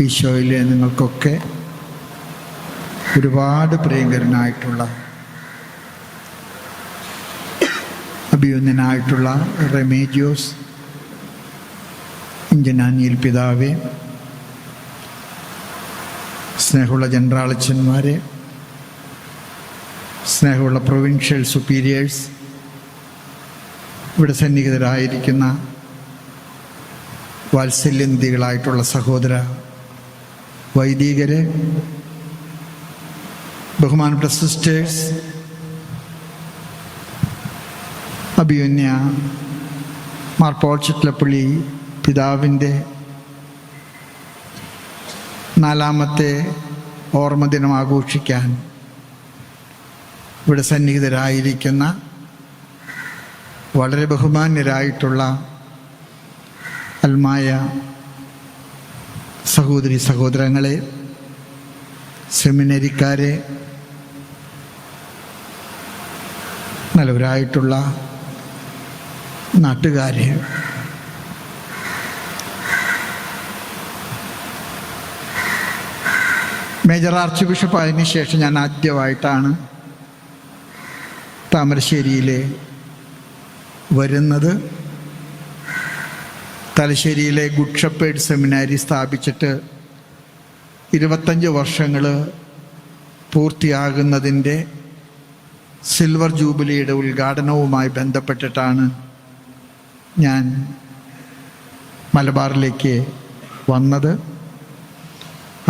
ഈശോയിലെ നിങ്ങൾക്കൊക്കെ ഒരുപാട് പ്രിയങ്കരനായിട്ടുള്ള അഭിയുന്നനായിട്ടുള്ള റെമേജിയോസ് ഇഞ്ചനാനിയിൽ പിതാവെ സ്നേഹമുള്ള ജനറാളച്ചന്മാരെ സ്നേഹമുള്ള പ്രൊവിൻഷ്യൽ സുപ്പീരിയേഴ്സ് ഇവിടെ സന്നിഹിതരായിരിക്കുന്ന വാത്സല്യനിധികളായിട്ടുള്ള സഹോദര വൈദികരെ ബഹുമാനപ്പെട്ട സിസ്റ്റേഴ്സ് അഭിയുന്യ മാർ പോൾ ചിറ്റലപ്പള്ളി പിതാവിന്റെ നാലാമത്തെ ഓർമ്മദിനം ആഘോഷിക്കാൻ ഇവിടെ സന്നിഹിതരായിരിക്കുന്ന വളരെ ബഹുമാന്യരായിട്ടുള്ള അൽമായ സഹോദരി സഹോദരങ്ങളെ സെമിനരിക്കാരെ നല്ലവരായിട്ടുള്ള നാട്ടുകാരെ മേജർ ആർച്ച് ബിഷപ്പ് ആയതിനു ശേഷം ഞാൻ ആദ്യമായിട്ടാണ് താമരശ്ശേരിയിലെ വരുന്നത്. തലശ്ശേരിയിലെ ഗുഡ് ഷപ്പേഡ് സെമിനാരി സ്ഥാപിച്ചിട്ട് ഇരുപത്തഞ്ച് വർഷങ്ങൾ പൂർത്തിയാകുന്നതിന്റെ സിൽവർ ജൂബിലിയുടെ ഉദ്ഘാടനവുമായി ബന്ധപ്പെട്ടിട്ടാണ് ഞാൻ മലബാറിലേക്ക് വന്നത്.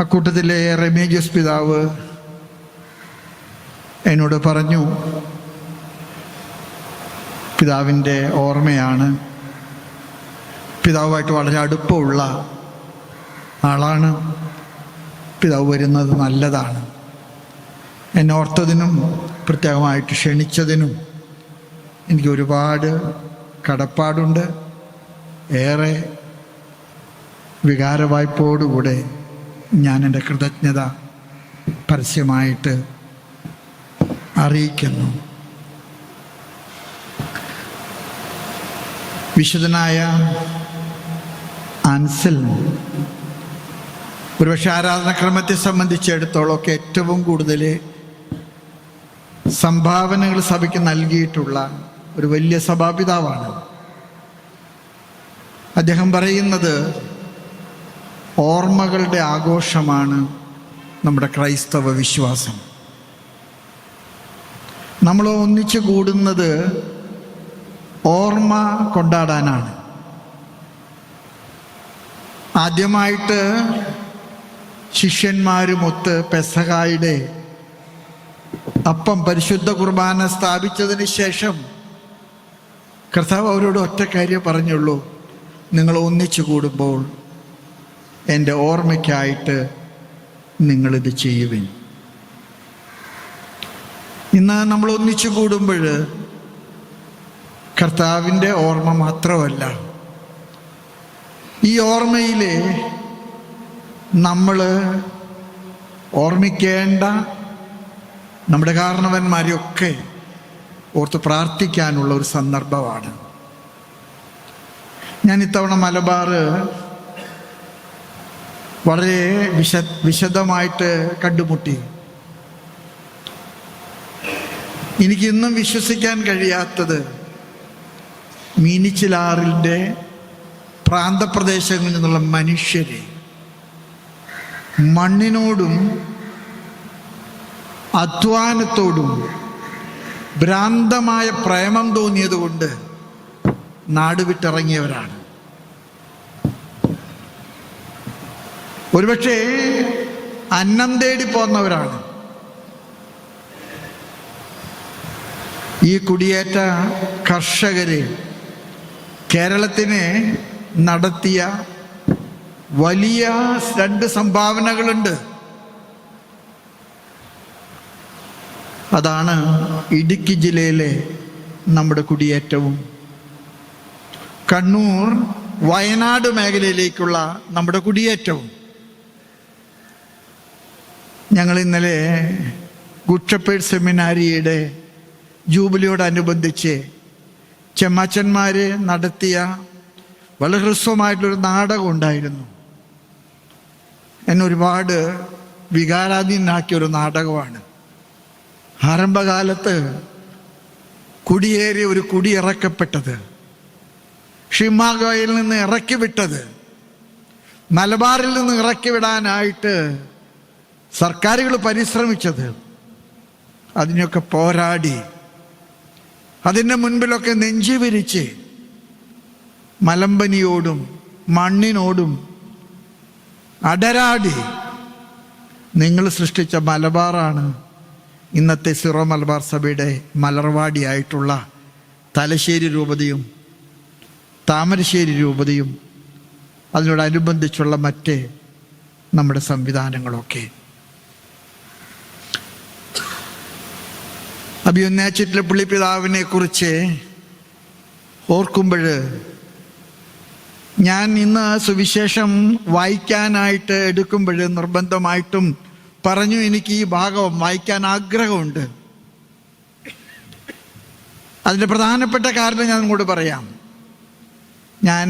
അക്കൂട്ടത്തിലെ റെമേജിയസ് പിതാവ് എന്നോട് പറഞ്ഞു പിതാവിന്റെ ഓർമ്മയാണ് പിതാവുമായിട്ട് വളരെ അടുപ്പമുള്ള ആളാണ്. പിതാവ് വരുന്നത് നല്ലതാണ്. എന്നെ ഓർത്തതിനും പ്രത്യേകമായിട്ട് ക്ഷണിച്ചതിനും എനിക്ക് ഒരുപാട് കടപ്പാടുണ്ട്. ഏറെ വികാരവായ്പോടുകൂടെ ഞാൻ എന്റെ കൃതജ്ഞത പരസ്യമായിട്ട് അറിയിക്കുന്നു. വിശുദ്ധനായ അൻസൽ ഒരുപക്ഷെ ആരാധനക്രമത്തെ സംബന്ധിച്ചിടത്തോളമൊക്കെ ഏറ്റവും കൂടുതൽ സംഭാവനകൾ സഭയ്ക്ക് നൽകിയിട്ടുള്ള ഒരു വലിയ സഭാപിതാവാണ്. അദ്ദേഹം പറയുന്നത് ഓർമ്മകളുടെ ആഘോഷമാണ് നമ്മുടെ ക്രൈസ്തവ വിശ്വാസം. നമ്മൾ ഒന്നിച്ചു കൂടുന്നത് ഓർമ്മ കൊണ്ടാടാനാണ്. ആദ്യമായിട്ട് ശിഷ്യന്മാരുമൊത്ത് പെസഹായുടെ അപ്പം പരിശുദ്ധ കുർബാന സ്ഥാപിച്ചതിന് ശേഷം കർത്താവ് അവരോട് ഒറ്റ കാര്യം പറഞ്ഞുള്ളൂ. നിങ്ങൾ ഒന്നിച്ചു കൂടുമ്പോൾ എന്റെ ഓർമ്മയ്ക്കായിട്ട് നിങ്ങളിത് ചെയ്യുവിൻ. ഇന്ന് നമ്മൾ ഒന്നിച്ചു കൂടുമ്പോൾ കർത്താവിന്റെ ഓർമ്മ മാത്രമല്ല. ഈ ഓർമ്മയിൽ നമ്മൾ ഓർമ്മിക്കേണ്ട നമ്മുടെ കാരണവന്മാരെയൊക്കെ ഓർത്ത് പ്രാർത്ഥിക്കാനുള്ള ഒരു സന്ദർഭമാണ്. ഞാൻ ഇത്തവണ മലബാർ വളരെ വിശ വിശദമായിട്ട് കണ്ടുമുട്ടി. എനിക്കിന്നും വിശ്വസിക്കാൻ കഴിയാത്തത് മീനിച്ചിലാറിന്റെ പ്രാന്തപ്രദേശങ്ങളിൽ നിന്നുള്ള മനുഷ്യരെ മണ്ണിനോടും അധ്വാനത്തോടും ഭ്രാന്തമായ പ്രേമം തോന്നിയതുകൊണ്ട് നാട് വിട്ടിറങ്ങിയവരാണ്. ഒരുപക്ഷെ അന്നം തേടി പോന്നവരാണ്. ഈ കുടിയേറ്റ കർഷകര് കേരളത്തിന് നടത്തിയ വലിയ രണ്ട് സംഭാവനകളുണ്ട്. അതാണ് ഇടുക്കി ജില്ലയിലെ നമ്മുടെ കുടിയേറ്റവും. കണ്ണൂർ വയനാട് മേഖലയിലേക്കുള്ള നമ്മുടെ കുടിയേറ്റവും. ഞങ്ങൾ ഇന്നലെ ഗുഡ്ഷപ്പേഡ് സെമിനാരിയുടെ ജൂബിലിയോടനുബന്ധിച്ച് ചെമ്മാച്ചന്മാർ നടത്തിയ വളരെ ഹ്രസ്വമായിട്ടുള്ളൊരു നാടകം ഉണ്ടായിരുന്നു. എന്നെ ഒരുപാട് വികാരാധീനാക്കിയ ഒരു നാടകമാണ്. ആരംഭകാലത്ത് കുടിയേറി ഒരു കുടി ഇറക്കപ്പെട്ടത്. ഷിമാഗോയിൽ നിന്ന് ഇറക്കി വിട്ടത് മലബാറിൽ നിന്ന് ഇറക്കി വിടാനായിട്ട് സർക്കാരുകൾ പരിശ്രമിച്ചത്. അതിനൊക്കെ പോരാടി. അതിന്റെ മുൻപിലൊക്കെ നെഞ്ചി വിരിച്ച് മലമ്പനിയോടും മണ്ണിനോടും അടരാടി നിങ്ങൾ സൃഷ്ടിച്ച മലബാറാണ് ഇന്നത്തെ സിറോ മലബാർ സഭയുടെ മലർവാടിയായിട്ടുള്ള തലശ്ശേരി രൂപതയും താമരശ്ശേരി രൂപതയും അതിനോടനുബന്ധിച്ചുള്ള മറ്റ് നമ്മുടെ സംവിധാനങ്ങളൊക്കെ. അഭിയുന്നാച്ചിട്ടിലെ പുള്ളി പിതാവിനെ കുറിച്ച് ഓർക്കുമ്പോൾ ഞാൻ ഇന്ന് സുവിശേഷം വായിക്കാനായിട്ട് എടുക്കുമ്പോൾ നിർബന്ധമായിട്ടും പറഞ്ഞു എനിക്ക് ഈ ഭാഗം വായിക്കാൻ ആഗ്രഹമുണ്ട്. അതിന്റെ പ്രധാനപ്പെട്ട കാരണം ഞാൻ കൂടെ പറയാം. ഞാൻ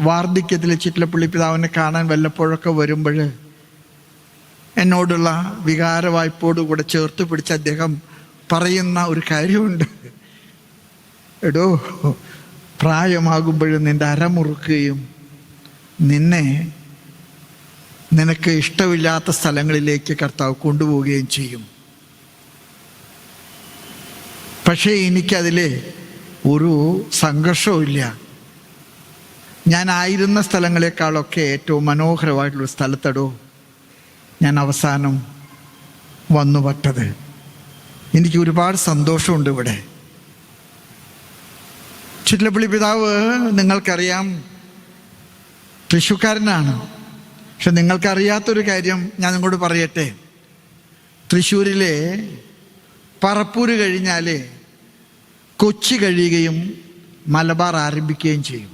വാർദ്ധക്യത്തിൽ ചിറ്റിലപ്പള്ളി പിതാവിനെ കാണാൻ വല്ലപ്പോഴൊക്കെ വരുമ്പോൾ എന്നോടുള്ള വികാര വായ്പോടുകൂടെ ചേർത്ത് പിടിച്ച അദ്ദേഹം പറയുന്ന ഒരു കാര്യമുണ്ട്. എടോ പ്രായമാകുമ്പോഴും നിന്റെ അരമുറുക്കുകയും നിന്നെ നിനക്ക് ഇഷ്ടമില്ലാത്ത സ്ഥലങ്ങളിലേക്ക് കർത്താവ് കൊണ്ടുപോവുകയും ചെയ്യും. പക്ഷേ എനിക്കതിൽ ഒരു സംഘർഷവുമില്ല ഞാൻ ആയിരുന്ന സ്ഥലങ്ങളെക്കാളൊക്കെ ഏറ്റവും മനോഹരമായിട്ടുള്ള സ്ഥലത്തടോ ഞാൻ അവസാനം വന്നുപെട്ടത്. എനിക്ക് ഒരുപാട് സന്തോഷമുണ്ട് ഇവിടെ. ചിറ്റലപ്പള്ളി പിതാവ് നിങ്ങൾക്കറിയാം തൃശ്ശൂക്കാരനാണ് പക്ഷെ നിങ്ങൾക്കറിയാത്തൊരു കാര്യം ഞാൻ നിങ്ങളോട് പറയട്ടെ. തൃശ്ശൂരിലെ പറപ്പൂര് കഴിഞ്ഞാൽ കൊച്ചി കഴിയുകയും മലബാർ ആരംഭിക്കുകയും ചെയ്യും.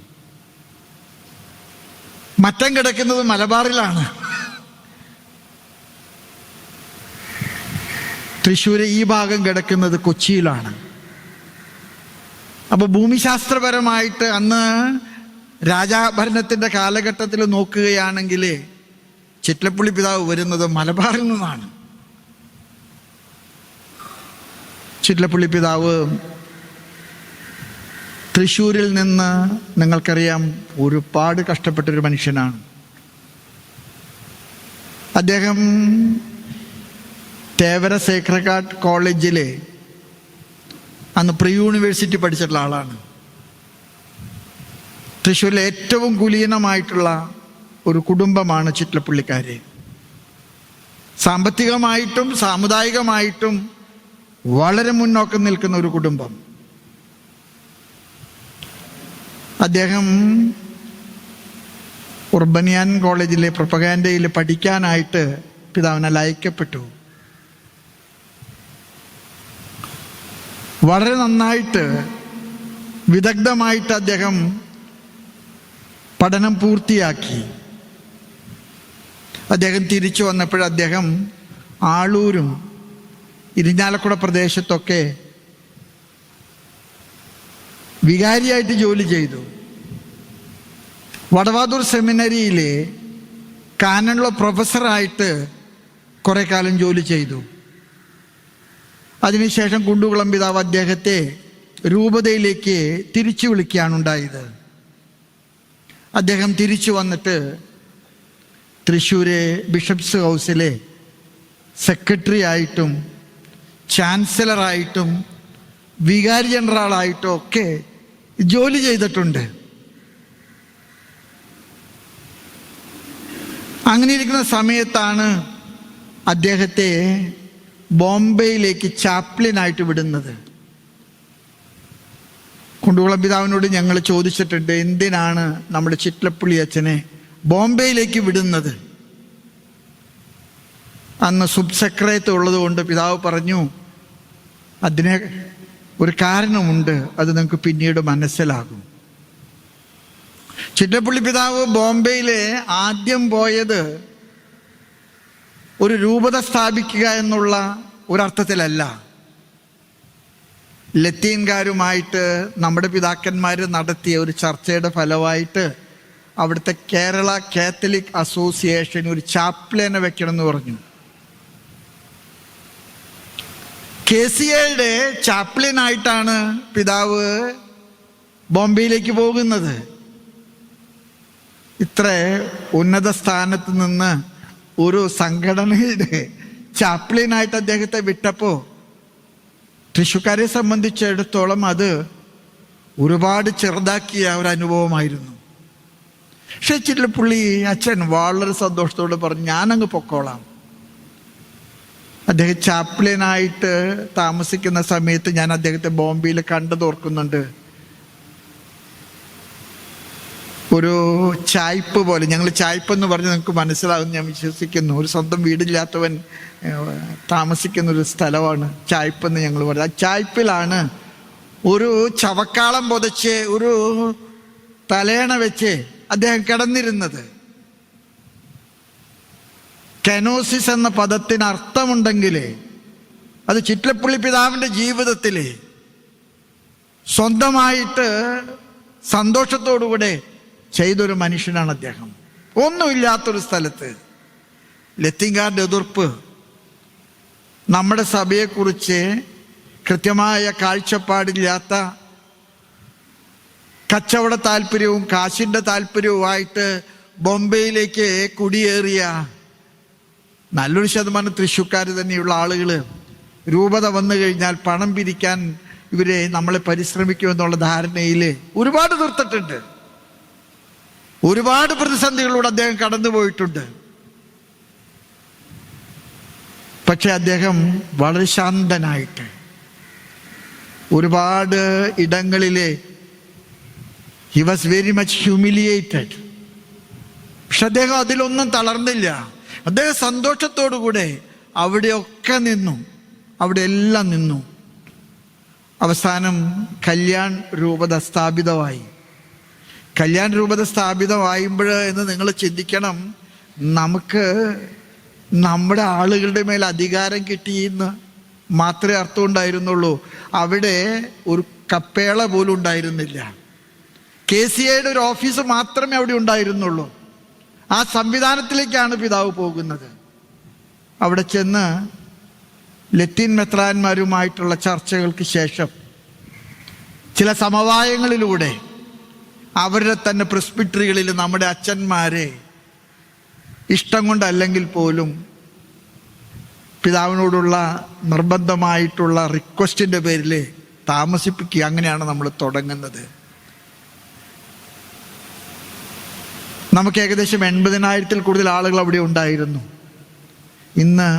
മറ്റം കിടക്കുന്നത് മലബാറിലാണ്. തൃശ്ശൂര് ഈ ഭാഗം കിടക്കുന്നത് കൊച്ചിയിലാണ്. അപ്പൊ ഭൂമിശാസ്ത്രപരമായിട്ട് അന്ന് രാജാഭരണത്തിന്റെ കാലഘട്ടത്തിൽ നോക്കുകയാണെങ്കിൽ ചിറ്റലപ്പുള്ളി പിതാവ് വരുന്നത് മലബാറിൽ നിന്നാണ്. ചിറ്റലപ്പുള്ളി പിതാവ് തൃശ്ശൂരിൽ നിന്ന് നിങ്ങൾക്കറിയാം ഒരുപാട് കഷ്ടപ്പെട്ടൊരു മനുഷ്യനാണ്. അദ്ദേഹം തേവര സേക്രക്കാട്ട് കോളേജിലെ അന്ന് പ്രീ യൂണിവേഴ്സിറ്റി പഠിച്ചിട്ടുള്ള ആളാണ്. തൃശ്ശൂരിലെ ഏറ്റവും കുലീനമായിട്ടുള്ള ഒരു കുടുംബമാണ് ചിറ്റലപ്പുള്ളിക്കാര് സാമ്പത്തികമായിട്ടും സാമുദായികമായിട്ടും വളരെ മുന്നോക്കം നിൽക്കുന്ന ഒരു കുടുംബം. അദ്ദേഹം ഉർബനിയാൻ കോളേജിലെ പ്രൊപ്പഗാൻഡയിൽ പഠിക്കാനായിട്ട് പിതാവിനാൽ അയക്കപ്പെട്ടു വളരെ നന്നായിട്ട് വിദഗ്ധമായിട്ട് അദ്ദേഹം പഠനം പൂർത്തിയാക്കി. അദ്ദേഹം തിരിച്ചു വന്നപ്പോൾ അദ്ദേഹം ആളൂരും ഇരിഞ്ഞാലക്കുട പ്രദേശത്തൊക്കെ വികാരിയായിട്ട് ജോലി ചെയ്തു. വടവാതൂർ സെമിനറിയിലെ കാനണിലെ പ്രൊഫസറായിട്ട് കുറെ കാലം ജോലി ചെയ്തു. അതിനുശേഷം കുണ്ടുകുളം പിതാവ് അദ്ദേഹത്തെ രൂപതയിലേക്ക് തിരിച്ചു വിളിക്കുകയാണ് ഉണ്ടായത് അദ്ദേഹം തിരിച്ചു വന്നിട്ട് തൃശ്ശൂരെ ബിഷപ്സ് ഹൗസിലെ സെക്രട്ടറി ആയിട്ടും ചാൻസലറായിട്ടും വികാരി ജനറലായിട്ടും ഒക്കെ ജോലി ചെയ്തിട്ടുണ്ട്. അങ്ങനെ ഇരിക്കുന്ന സമയത്താണ് അദ്ദേഹത്തെ ബോംബെയിലേക്ക് ചാപ്ലിനായിട്ട് വിടുന്നത്. കുണ്ടുകുളം പിതാവിനോട് ഞങ്ങൾ ചോദിച്ചിട്ടുണ്ട് എന്തിനാണ് നമ്മുടെ ചിറ്റലപ്പള്ളി അച്ഛനെ ബോംബെയിലേക്ക് വിടുന്നത്? അന്ന് സബ് ഉള്ളത് കൊണ്ട് പിതാവ് പറഞ്ഞു അതിന് ഒരു കാരണമുണ്ട് അത് നിങ്ങൾക്ക് പിന്നീട് മനസ്സിലാകും. ചിറ്റപ്പള്ളി പിതാവ് ബോംബെയിലെ ആദ്യം പോയത് ഒരു രൂപത സ്ഥാപിക്കുക എന്നുള്ള ഒരർത്ഥത്തിലല്ല. ലത്തീൻകാരുമായിട്ട് നമ്മുടെ പിതാക്കന്മാർ നടത്തിയ ഒരു ചർച്ചയുടെ ഫലമായിട്ട് അവിടുത്തെ കേരള കാത്തലിക് അസോസിയേഷൻ ഒരു ചാപ്ലിനെ വെക്കണം എന്ന് പറഞ്ഞു. കെ സി എയുടെ ചാപ്ലിനായിട്ടാണ് പിതാവ് ബോംബെയിലേക്ക് പോകുന്നത്. ഇത്ര ഉന്നത സ്ഥാനത്ത് നിന്ന് ഒരു സംഘടനയുടെ ചാപ്ലിനായിട്ട് അദ്ദേഹത്തെ വിട്ടപ്പോൾ തൃശ്ശൂക്കാരെ സംബന്ധിച്ചിടത്തോളം അത് ഒരുപാട് ചെറുതാക്കിയ ഒരു അനുഭവമായിരുന്നു. പക്ഷെ ചില്ലപ്പുള്ളി അച്ഛൻ വളരെ സന്തോഷത്തോട് പറഞ്ഞു ഞാനങ്ങ് പൊക്കോളാം. അദ്ദേഹം ചാപ്ലിനായിട്ട് താമസിക്കുന്ന സമയത്ത് ഞാൻ അദ്ദേഹത്തെ ബോംബെയിൽ കണ്ടത് ഓർക്കുന്നുണ്ട് ഒരു ചായ്പ് പോലെ. ഞങ്ങൾ ചായ്പ് എന്ന് പറഞ്ഞ് നിങ്ങൾക്ക് മനസ്സിലാകും ഞാൻ വിശ്വസിക്കുന്നു. ഒരു സ്വന്തം വീടില്ലാത്തവൻ താമസിക്കുന്ന ഒരു സ്ഥലമാണ് ചായ്പ് എന്ന് ഞങ്ങൾ പറയുന്നത് ആ ചായ്പിലാണ് ഒരു ചവക്കാളം പുതച്ച് ഒരു തലേണ വെച്ച് അദ്ദേഹം കിടന്നിരുന്നത്. കനോസിസ് എന്ന പദത്തിന് അർത്ഥമുണ്ടെങ്കിൽ അത് ചിറ്റലപ്പള്ളി പിതാവിന്റെ ജീവിതത്തിൽ സ്വന്തമായിട്ട് സന്തോഷത്തോടുകൂടെ ചെയ്തൊരു മനുഷ്യനാണ് അദ്ദേഹം. ഒന്നുമില്ലാത്തൊരു സ്ഥലത്ത് ലത്തിങ്കാരുടെ എതിർപ്പ് നമ്മുടെ സഭയെക്കുറിച്ച് കൃത്യമായ കാഴ്ചപ്പാടില്ലാത്ത കച്ചവട താല്പര്യവും കാശിന്റെ താല്പര്യവുമായിട്ട് ബോംബെയിലേക്ക് കുടിയേറിയ നല്ലൊരു ശതമാനം തൃശ്ശൂക്കാർ തന്നെയുള്ള ആളുകൾ രൂപത വന്നു കഴിഞ്ഞാൽ പണം പിരിക്കാൻ ഇവരെ നമ്മളെ പരിശ്രമിക്കുമെന്നുള്ള ധാരണയിൽ ഒരുപാട് തീർത്തിട്ടുണ്ട്. ഒരുപാട് പ്രതിസന്ധികളിലൂടെ അദ്ദേഹം കടന്നുപോയിട്ടുണ്ട് പക്ഷെ അദ്ദേഹം വളരെ ശാന്തനായിട്ട് ഒരുപാട് ഇടങ്ങളിലെ he was very much humiliated പക്ഷെ അദ്ദേഹം അതിലൊന്നും തളർന്നില്ല. അദ്ദേഹം സന്തോഷത്തോടുകൂടെ അവിടെയൊക്കെ നിന്നു. അവിടെ എല്ലാം നിന്നു. അവസാനം കല്യാൺ രൂപത സ്ഥാപിതമായി. കല്യാൺ രൂപത സ്ഥാപിതമായുമ്പോൾ എന്ന് നിങ്ങൾ ചിന്തിക്കണം. നമുക്ക് നമ്മുടെ ആളുകളുടെ മേൽ അധികാരം കിട്ടിയെന്ന് മാത്രമേ അർത്ഥം ഉണ്ടായിരുന്നുള്ളൂ അവിടെ ഒരു കപ്പേള പോലും ഉണ്ടായിരുന്നില്ല. കെ സി ഐയുടെ ഒരു ഓഫീസ് മാത്രമേ അവിടെ ഉണ്ടായിരുന്നുള്ളൂ. ആ സംവിധാനത്തിലേക്കാണ് പിതാവ് പോകുന്നത്. അവിടെ ചെന്ന് ലത്തീൻ മെത്രാന്മാരുമായിട്ടുള്ള ചർച്ചകൾക്ക് ശേഷം ചില സമവായങ്ങളിലൂടെ അവരുടെ തന്നെ പ്രിസ്പിട്രികളിൽ നമ്മുടെ അച്ഛന്മാരെ ഇഷ്ടം കൊണ്ടല്ലെങ്കിൽ പോലും പിതാവിനോടുള്ള നിർബന്ധമായിട്ടുള്ള റിക്വസ്റ്റിന്റെ പേരിൽ താമസിപ്പിക്കുക. അങ്ങനെയാണ് നമ്മൾ തുടങ്ങുന്നത്. നമുക്ക് ഏകദേശം എൺപതിനായിരത്തിൽ കൂടുതൽ ആളുകൾ അവിടെ ഉണ്ടായിരുന്നു. ഇന്ന്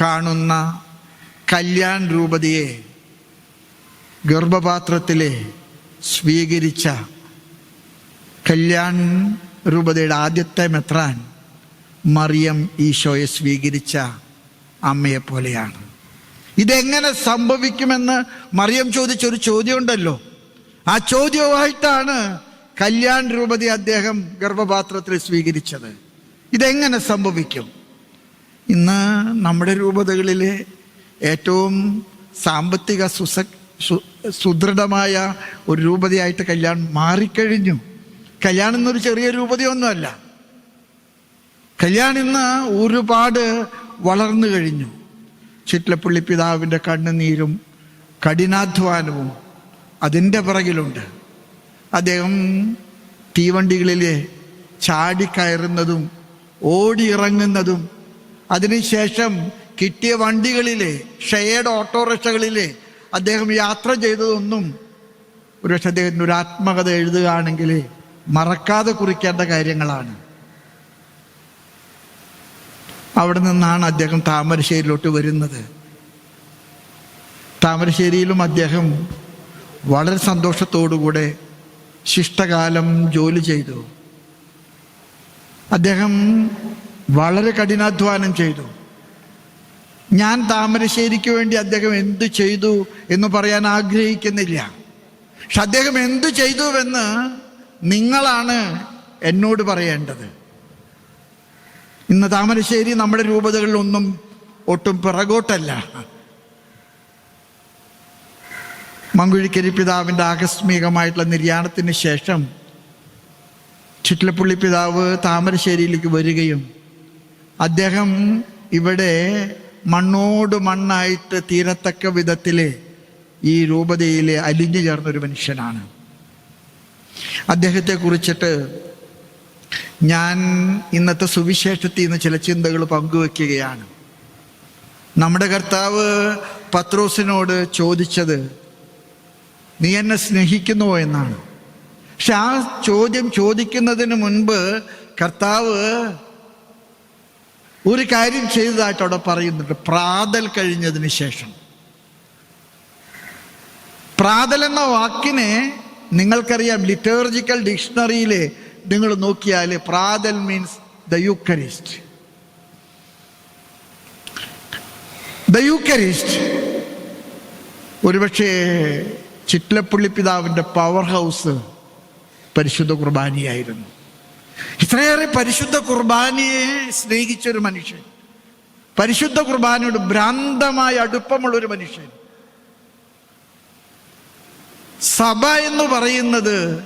കാണുന്ന കല്യാൺ രൂപതയെ ഗർഭപാത്രത്തിലെ സ്വീകരിച്ച കല്യാൺ രൂപതയുടെ ആദ്യത്തെ മെത്രാൻ മറിയം ഈശോയെ സ്വീകരിച്ച അമ്മയെ പോലെയാണ് ഇതെങ്ങനെ സംഭവിക്കുമെന്ന് മറിയം ചോദിച്ചൊരു ചോദ്യം ഉണ്ടല്ലോ ആ ചോദ്യവുമായിട്ടാണ് കല്യാൺ രൂപതി അദ്ദേഹം ഗർഭപാത്രത്തിൽ സ്വീകരിച്ചത്. ഇതെങ്ങനെ സംഭവിക്കും? ഇന്ന് നമ്മുടെ രൂപതകളിലെ ഏറ്റവും സാമ്പത്തിക സുസ സുദൃഢമായ ഒരു രൂപതയായിട്ട് കല്യാൺ മാറിക്കഴിഞ്ഞു. കല്യാൺ എന്നൊരു ചെറിയ രൂപതയൊന്നുമല്ല. കല്യാണം ഇന്ന് ഒരുപാട് വളർന്നു കഴിഞ്ഞു. ചിറ്റലപ്പള്ളി പിതാവിന്റെ കണ്ണുനീരും കഠിനാധ്വാനവും അതിന്റെ പിറകിലുണ്ട്. അദ്ദേഹം തീവണ്ടികളിൽ ചാടിക്കയറുന്നതും ഓടിയിറങ്ങുന്നതും അതിനുശേഷം കിട്ടിയ വണ്ടികളിലെ ഷെയർഡ് ഓട്ടോറിക്ഷകളിലെ അദ്ദേഹം യാത്ര ചെയ്തതൊന്നും ഒരുപക്ഷെ അദ്ദേഹത്തിന്റെ ഒരു ആത്മകഥ എഴുതുകയാണെങ്കിൽ മറക്കാതെ കുറിക്കേണ്ട കാര്യങ്ങളാണ്. അവിടെ നിന്നാണ് അദ്ദേഹം താമരശ്ശേരിയിലോട്ട് വരുന്നത്. താമരശ്ശേരിയിലും അദ്ദേഹം വളരെ സന്തോഷത്തോടുകൂടെ ശിഷ്ടകാലം ജോലി ചെയ്തു. അദ്ദേഹം വളരെ കഠിനാധ്വാനം ചെയ്തു. ഞാൻ താമരശ്ശേരിക്ക് വേണ്ടി അദ്ദേഹം എന്തു ചെയ്തു എന്ന് പറയാൻ ആഗ്രഹിക്കുന്നില്ല. പക്ഷെ അദ്ദേഹം എന്തു ചെയ്തുവെന്ന് നിങ്ങളാണ് എന്നോട് പറയേണ്ടത്. ഇന്ന് താമരശ്ശേരി നമ്മുടെ രൂപതകളിലൊന്നും ഒട്ടും പിറകോട്ടല്ല. മങ്കുഴിക്കരി പിതാവിന്റെ ആകസ്മികമായിട്ടുള്ള നിര്യാണത്തിന് ശേഷം ചിറ്റിലപ്പുള്ളി പിതാവ് താമരശ്ശേരിയിലേക്ക് വരികയും അദ്ദേഹം ഇവിടെ മണ്ണോട് മണ്ണായിട്ട് തീരത്തക്ക വിധത്തിൽ ഈ രൂപതയിലെ അലിഞ്ഞു ചേർന്നൊരു മനുഷ്യനാണ്. അദ്ദേഹത്തെ കുറിച്ചിട്ട് ഞാൻ ഇന്നത്തെ സുവിശേഷത്തിൽ നിന്ന് ചില ചിന്തകൾ പങ്കുവെക്കുകയാണ്. നമ്മുടെ കർത്താവ് പത്രോസിനോട് ചോദിച്ചത് നീ എന്നെ സ്നേഹിക്കുന്നുവോ എന്നാണ്. പക്ഷെ ആ ചോദ്യം ചോദിക്കുന്നതിന് മുൻപ് കർത്താവ് ഒരു കാര്യം ചെയ്തതായിട്ട് അവിടെ പറയുന്നുണ്ട്. പ്രാതൽ കഴിഞ്ഞതിന് ശേഷം. പ്രാതൽ എന്ന വാക്കിനെ നിങ്ങൾക്കറിയാം ലിറ്റേർജിക്കൽ ഡിക്ഷണറിയിൽ നിങ്ങൾ നോക്കിയാൽ പ്രാതൽ means the eucharist the eucharist ഒരുപക്ഷെ ചിറ്റലപ്പള്ളി പിതാവിന്റെ പവർ ഹൗസ് പരിശുദ്ധ കുർബാനയായിരുന്നു. ഇത്രയേറെ പരിശുദ്ധ കുർബാനയെ സ്നേഹിച്ചൊരു മനുഷ്യൻ പരിശുദ്ധ കുർബാനയോട് ഭ്രാന്തമായ അടുപ്പമുള്ളൊരു മനുഷ്യൻ സഭ എന്ന് പറയുന്നത്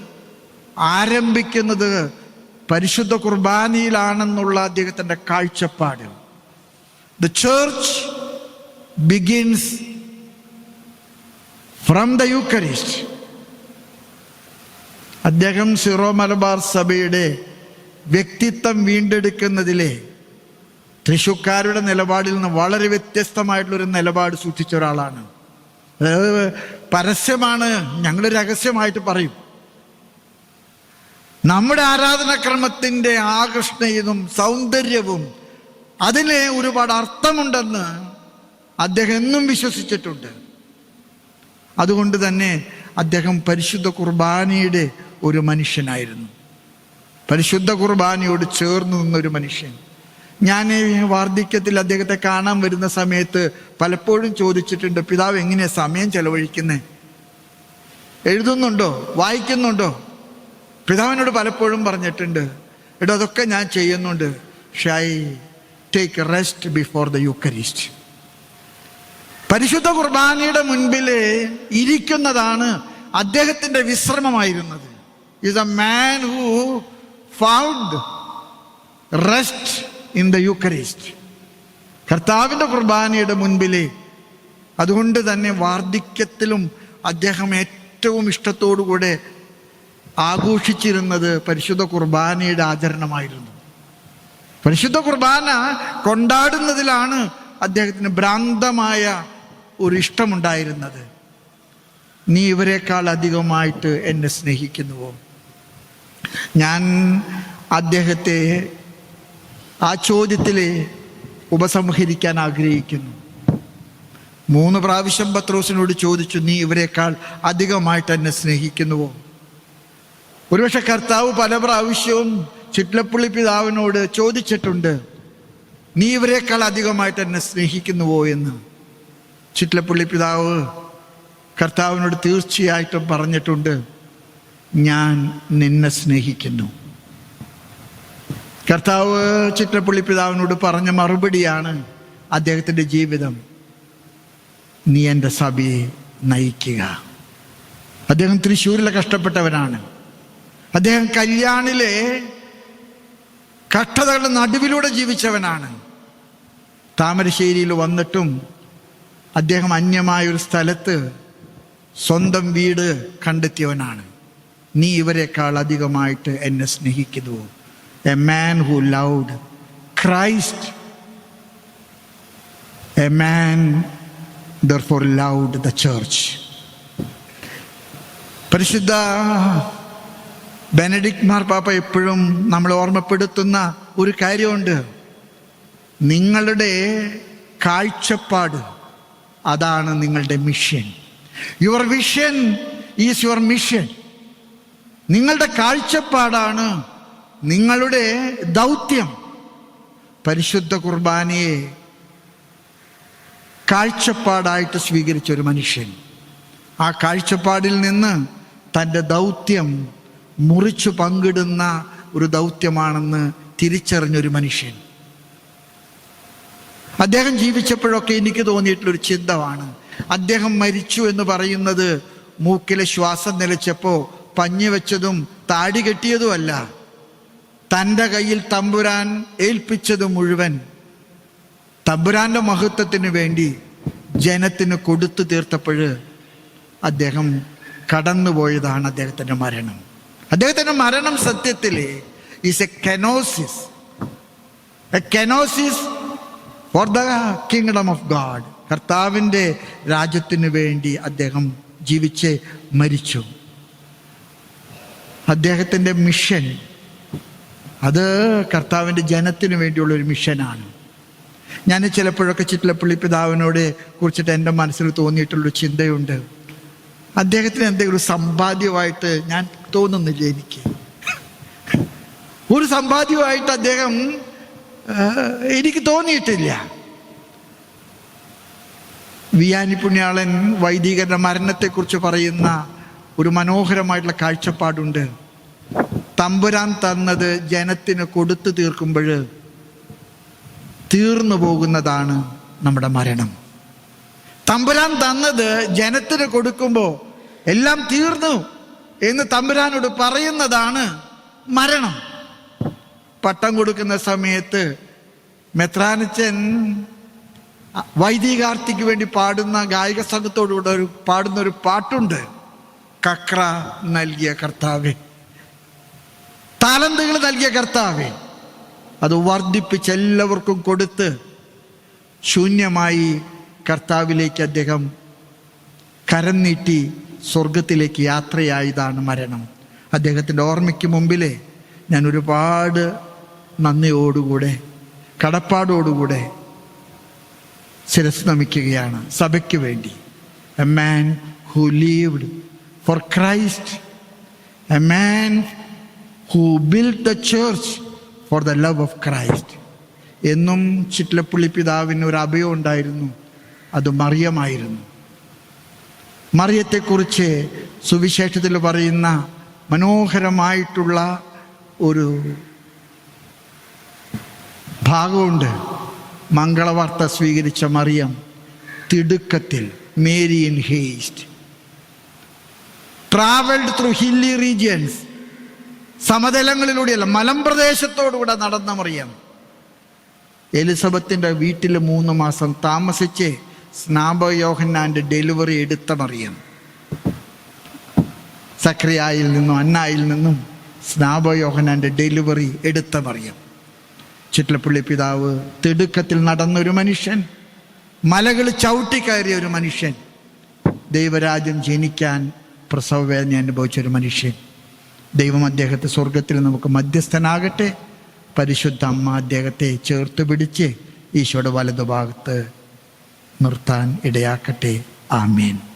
ആരംഭിക്കുന്നത് പരിശുദ്ധ കുർബാനയിലാണെന്നുള്ള അദ്ദേഹത്തിന്റെ കാഴ്ചപ്പാട്. The church begins from the eucharist അദ്ദേഹം സിറോ മലബാർ സഭയുടെ വ്യക്തിത്വം വീണ്ടെടുക്കുന്നതിലെ തൃശൂക്കാരുടെ നിലപാടിൽ നിന്ന് വളരെ വ്യത്യസ്തമായിട്ടുള്ളൊരു നിലപാട് സൂക്ഷിച്ച ഒരാളാണ്. അതായത് പരസ്യമാണ് ഞങ്ങൾ രഹസ്യമായിട്ട് പറയും. നമ്മുടെ ആരാധനാക്രമത്തിന്റെ ആകർഷണയും സൗന്ദര്യവും അതിന് ഒരുപാട് അർത്ഥമുണ്ടെന്ന് അദ്ദേഹം എന്നും വിശ്വസിച്ചിട്ടുണ്ട്. അതുകൊണ്ട് തന്നെ അദ്ദേഹം പരിശുദ്ധ കുർബാനയുടെ ഒരു മനുഷ്യനായിരുന്നു. പരിശുദ്ധ കുർബാനയോട് ചേർന്ന് നിന്നൊരു മനുഷ്യൻ. ഞാൻ വാർദ്ധക്യത്തിൽ അദ്ദേഹത്തെ കാണാൻ വരുന്ന സമയത്ത് പലപ്പോഴും ചോദിച്ചിട്ടുണ്ട് പിതാവ് എങ്ങനെയാണ് സമയം ചെലവഴിക്കുന്നത് എഴുതുന്നുണ്ടോ? വായിക്കുന്നുണ്ടോ? പിതാവിനോട് പലപ്പോഴും പറഞ്ഞിട്ടുണ്ട് എടോ അതൊക്കെ ഞാൻ ചെയ്യുന്നുണ്ട്. I take rest before the eucharist പരിശുദ്ധ കുർബാനയുടെ മുൻപിൽ ഇരിക്കുന്നതാണ് അദ്ദേഹത്തിന്റെ വിശ്രമമായിരുന്നത്. Is a man who found rest in the eucharist കർത്താവിന്റെ കുർബാനയുടെ മുൻപിൽ അതുകൊണ്ട് തന്നെ വാർദ്ധക്യത്തിലും അദ്ദേഹം ഏറ്റവും ഇഷ്ടത്തോടുകൂടെ ആഘോഷിച്ചിരുന്നത് പരിശുദ്ധ കുർബാനയുടെ ആചരണമായിരുന്നു. പരിശുദ്ധ കുർബാന കൊണ്ടാടുന്നതിലാണ് അദ്ദേഹത്തിന് ഭ്രാന്തമായ ഒരു ഇഷ്ടമുണ്ടായിരുന്നത്. നീ ഇവരെക്കാൾ അധികമായിട്ട് എന്നെ സ്നേഹിക്കുന്നുവോ? ഞാൻ അദ്ദേഹത്തെ ആ ചോദ്യത്തിൽ ഉപസംഹരിക്കാൻ ആഗ്രഹിക്കുന്നു. മൂന്ന് പ്രാവശ്യം പത്രോസിനോട് ചോദിച്ചു നീ ഇവരെക്കാൾ അധികമായിട്ട് എന്നെ സ്നേഹിക്കുന്നുവോ? ഒരുപക്ഷെ കർത്താവ് പല പ്രാവശ്യവും ചിറ്റലപ്പുള്ളി പിതാവിനോട് ചോദിച്ചിട്ടുണ്ട് നീ ഇവരെക്കാൾ അധികമായിട്ട് എന്നെ സ്നേഹിക്കുന്നുവോ എന്ന്? ചിറ്റലപ്പുള്ളി പിതാവ് കർത്താവിനോട് തീർച്ചയായിട്ടും പറഞ്ഞിട്ടുണ്ട് ഞാൻ നിന്നെ സ്നേഹിക്കുന്നു. കർത്താവ് ചിറ്റപ്പള്ളി പിതാവിനോട് പറഞ്ഞ മറുപടിയാണ് അദ്ദേഹത്തിന്റെ ജീവിതം. നീ എന്റെ സഭയെ നയിക്കുക. അദ്ദേഹം തൃശ്ശൂരിലെ കഷ്ടപ്പെട്ടവനാണ്. അദ്ദേഹം കല്യാണിലെ കഷ്ടതകളുടെ നടുവിലൂടെ ജീവിച്ചവനാണ്. താമരശ്ശേരിയിൽ വന്നിട്ടും അദ്ദേഹം അന്യമായ ഒരു സ്ഥലത്ത് സ്വന്തം വീട് കണ്ടെത്തിയവനാണ്. നീ ഇവരെക്കാൾ അധികമായിട്ട് എന്നെ സ്നേഹിക്കുന്നു. A man who loved Christ, a man therefore loved the church. പരിശുദ്ധ ബെനഡിക്ട് മാർപ്പാപ്പ എപ്പോഴും നമ്മൾ ഓർമ്മപ്പെടുത്തുന്ന ഒരു കാര്യമുണ്ട്. നിങ്ങളുടെ കാഴ്ചപ്പാട് അതാണ് നിങ്ങളുടെ mission your vision is your mission നിങ്ങളുടെ കാഴ്ചപ്പാടാണ് നിങ്ങളുടെ ദൗത്യം പരിശുദ്ധ കുർബാനയെ കാഴ്ചപ്പാടായിട്ട് സ്വീകരിച്ച ഒരു മനുഷ്യൻ. ആ കാഴ്ചപ്പാടിൽ നിന്ന് തന്റെ ദൗത്യം മുറിച്ചു പങ്കിടുന്ന ഒരു ദൗത്യമാണെന്ന് തിരിച്ചറിഞ്ഞൊരു മനുഷ്യൻ. അദ്ദേഹം ജീവിച്ചപ്പോഴൊക്കെ എനിക്ക് തോന്നിയിട്ടുള്ളൊരു ചിന്തമാണ് അദ്ദേഹം മരിച്ചു എന്ന് പറയുന്നത് മൂക്കിലെ ശ്വാസം നിലച്ചപ്പോൾ പഞ്ഞി വെച്ചതും താടി കെട്ടിയതുമല്ല. തന്റെ കയ്യിൽ തമ്പുരാൻ ഏൽപ്പിച്ചത് മുഴുവൻ തമ്പുരാന്റെ മഹത്വത്തിന് വേണ്ടി ജനത്തിന് കൊടുത്തു തീർത്തപ്പോൾ അദ്ദേഹം കടന്നുപോയതാണ് അദ്ദേഹത്തിന്റെ മരണം. അദ്ദേഹത്തിന്റെ മരണം സത്യത്തിൽ is a kenosis a kenosis for the kingdom of God കർത്താവിന്റെ രാജ്യത്തിന് വേണ്ടി അദ്ദേഹം ജീവിച്ച് മരിച്ചു. അദ്ദേഹത്തിന്റെ മിഷൻ അത് കർത്താവിന്റെ ജനത്തിന് വേണ്ടിയുള്ള ഒരു മിഷനാണ്. ഞാൻ ചിലപ്പോഴൊക്കെ ചിറ്റലപ്പള്ളി പിതാവിനോട് കുറിച്ചിട്ട് എന്റെ മനസ്സിൽ തോന്നിയിട്ടുള്ളൊരു ചിന്തയുണ്ട്. അദ്ദേഹത്തിന് എന്തെങ്കിലും സമ്പാദ്യമായിട്ട് ഞാൻ തോന്നുന്നില്ല എനിക്ക്. ഒരു സമ്പാദ്യമായിട്ട് അദ്ദേഹം എനിക്ക് തോന്നിയിട്ടില്ല. വിയാനി പുണ്യാളൻ വൈദികരുടെ മരണത്തെക്കുറിച്ച് പറയുന്ന ഒരു മനോഹരമായിട്ടുള്ള കാഴ്ചപ്പാടുണ്ട്. തമ്പുരാൻ തന്നത് ജനത്തിന് കൊടുത്തു തീർക്കുമ്പോൾ തീർന്നു പോകുന്നതാണ് നമ്മുടെ മരണം. തമ്പുരാൻ തന്നത് ജനത്തിന് കൊടുക്കുമ്പോൾ എല്ലാം തീർന്നു എന്ന് തമ്പുരാനോട് പറയുന്നതാണ് മരണം. പട്ടം കൊടുക്കുന്ന സമയത്ത് മെത്രാനച്ചൻ വൈദികാർത്തിക്ക് വേണ്ടി പാടുന്ന ഗായക സംഘത്തോടുകൂടെ ഒരു പാടുന്ന ഒരു പാട്ടുണ്ട്. കക്ര നൽകിയ കർത്താവെ. താലന്തുകൾ നൽകിയ കർത്താവേ അത് വർദ്ധിപ്പിച്ച് എല്ലാവർക്കും കൊടുത്ത് ശൂന്യമായി കർത്താവിലേക്ക് അദ്ദേഹം കരം നീട്ടി സ്വർഗത്തിലേക്ക് യാത്രയായതാണ് മരണം. അദ്ദേഹത്തിന്റെ ഓർമ്മയ്ക്ക് മുമ്പിൽ ഞാൻ ഒരുപാട് നന്ദിയോടുകൂടെ കടപ്പാടോടുകൂടെ ശിരസ് നമിക്കുകയാണ് സഭയ്ക്ക് വേണ്ടി. A man who lived for Christ a man who build the church for the love of Christ എന്നും ചിറ്റലപ്പുള്ളി പിതാവിന് ഒരു അഭയം ഉണ്ടായിരുന്നു. അത് മറിയമായിരുന്നു. മറിയത്തെക്കുറിച്ച് സുവിശേഷത്തിൽ പറയുന്ന മനോഹരമായിട്ടുള്ള ഒരു ഭാഗമുണ്ട്. മംഗളവാർത്ത സ്വീകരിച്ച മറിയം തിടുക്കത്തിൽ Mary in haste. Travelled through hilly regions സമതലങ്ങളിലൂടെയല്ല മലമ്പ്രദേശത്തോടുകൂടെ നടന്ന മറിയാം എലിസബത്തിന്റെ വീട്ടിൽ മൂന്ന് മാസം താമസിച്ച് സ്നാപയോഹന്നാന്റെ ഡെലിവറി എടുത്ത മറിയം സക്രിയായിൽ നിന്നും അന്നായിൽ നിന്നും സ്നാപയോഹന്നാന്റെ ഡെലിവറി എടുത്ത മറിയം ചിറ്റലപ്പള്ളി പിതാവ് തിടുക്കത്തിൽ നടന്നൊരു മനുഷ്യൻ മലകൾ ചവിട്ടിക്കയറിയ ഒരു മനുഷ്യൻ ദൈവരാജ്യം ജനിക്കാൻ പ്രസവവേദന അനുഭവിച്ച ഒരു മനുഷ്യൻ. ദൈവം അദ്ദേഹത്തെ സ്വർഗത്തിൽ നമുക്ക് മധ്യസ്ഥനാകട്ടെ. പരിശുദ്ധ അമ്മ അദ്ദേഹത്തെ ചേർത്ത് പിടിച്ച് ഈശോയുടെ വലതുഭാഗത്ത് നിർത്താൻ ഇടയാക്കട്ടെ. ആമേൻ.